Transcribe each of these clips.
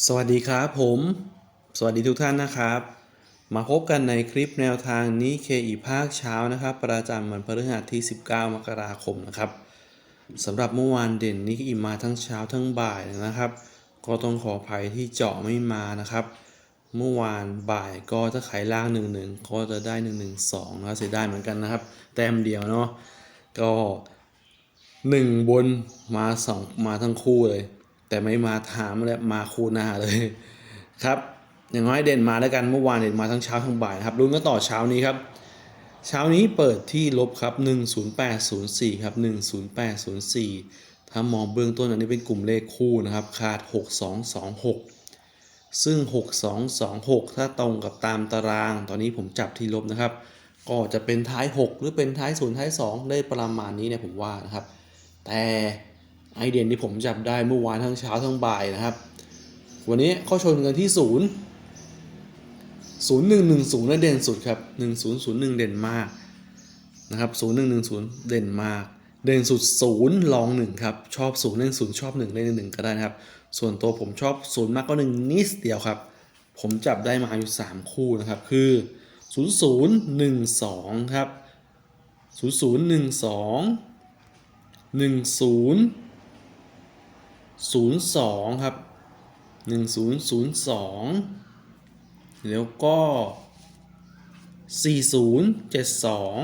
สวัสดีครับผม สวัสดีทุกท่านนะครับ มาพบกันในคลิปแนวทางนี้เคอีภาคเช้านะครับ ประจำวันพฤหัสที่ 19 มกราคมนะครับสำหรับเมื่อวานเด่นนี้อีมาทั้งเช้าทั้งบ่ายนะครับ ก็ต้องขออภัยที่เจาะไม่มานะครับ เมื่อวานบ่ายก็ถ้าขายล่าง1-1ก็จะได้ 1-1-2นะครับเสียดายเหมือนกันนะครับ แต้มเดียวเนาะก็หนึ่งบนมาสองมาทั้งคู่เลย แต่ไม่มาถามและมาคูนาเลยครับ อย่างน้อยเด่นมาแล้วกันเมื่อวานเด่นมาทั้งเช้าทั้งบ่ายนะครับลุ้นกันต่อเช้านี้ครับ เช้านี้เปิดที่ลบครับ10804ครับ10804 ถ้ามองเบื้องต้นอันนี้เป็นกลุ่มเลขคู่นะครับ ขาด 6226 ซึ่ง 6226 ถ้าตรงกับตามตาราง ตอนนี้ผมจับที่ลบนะครับ ก็จะเป็นท้าย 6 หรือเป็นท้าย0ท้าย 2 ได้ประมาณนี้เนี่ยผมว่านะครับ แต่ ไอเดียนที่ผมจับได้เมื่อวานทั้งเช้าทั้งบ่ายนะครับ วันนี้ข้อชนกันที่ศูนย์ศูนย์หนึ่งหนึ่งศูนย์เด่นสุดครับหนึ่งศูนย์ศูนย์หนึ่งเด่นมากนะครับศูนย์หนึ่งหนึ่งศูนย์เด่นมาก เด่นสุดศูนย์ลองหนึ่งครับ ชอบศูนย์เล่นศูนย์ชอบหนึ่งเล่นหนึ่งก็ได้นะครับ ส่วนตัวผมชอบศูนย์มากกว่าหนึ่งนิดเดียวครับ ผมจับได้มาอยู่สามคู่นะครับ คือศศููนย์หนึ่งสองครับศศููนนย์หนึ่งสองหนึ่งศูนย์ ศูนย์สองแล้วก็สี่ศูนย์เจ็ดสอง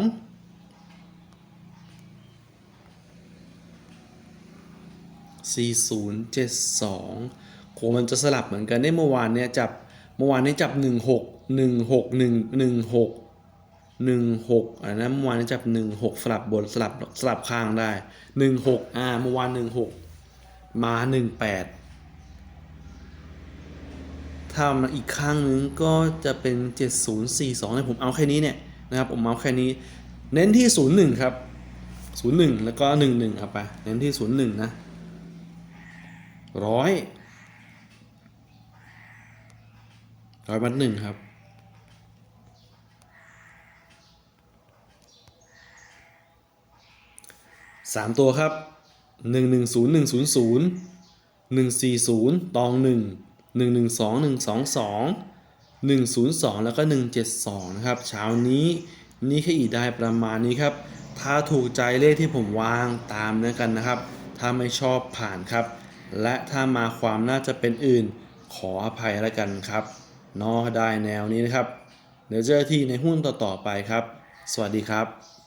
สี่ศูนย์เจ็ดสองโหมันจะสลับเหมือนกันได้เมื่อวานเนี่ยจับเมื่อวานนี้จับหนึ่งหกหนึ่งหกหนึ่งหนึ่งหกหนึ่งหกอันนั้นเมื่อวานนี้จับหนึ่งหกสลับบนสลับสลับข้างได้หนึ่งหกอ่าเมื่อวานหนึ่งหก มาหนึ่งแปดถ้ามาอีกข้างนึงก็จะเป็นเจ็ดศูนย์สี่สองเนี่ยผมเอาแค่นี้เนี่ยนะครับผมเอาแค่นี้ เน้นที่ศูนย์หนึ่งครับศูนย์หนึ่งแล้วก็หนึ่งหนึ่งครับไปเน้นที่ศูนย์หนึ่งนะร้อยร้อยมัดหนึ่งครับ สามตัวครับ หนึ่งหนึ่งศูนย์หนึ่งศูนย์ศูนย์หนึ่งสี่ศูนย์ตองหนึ่งหนึ่งสองหนึ่งสองสองหนึ่งศูนย์สองแล้วก็หนึ่งเจ็ดสองนะครับเช้านี้นี่แค่อีได้ประมาณนี้ครับ ถ้าถูกใจเลขที่ผมวางตามแล้วกันนะครับ ถ้าไม่ชอบผ่านครับ และถ้ามาความน่าจะเป็นอื่น ขออภัยแล้วกันครับนอได้แนวนี้นะครับ เดี๋ยวเจอที่ในหุ้นต่อๆไปครับ สวัสดีครับ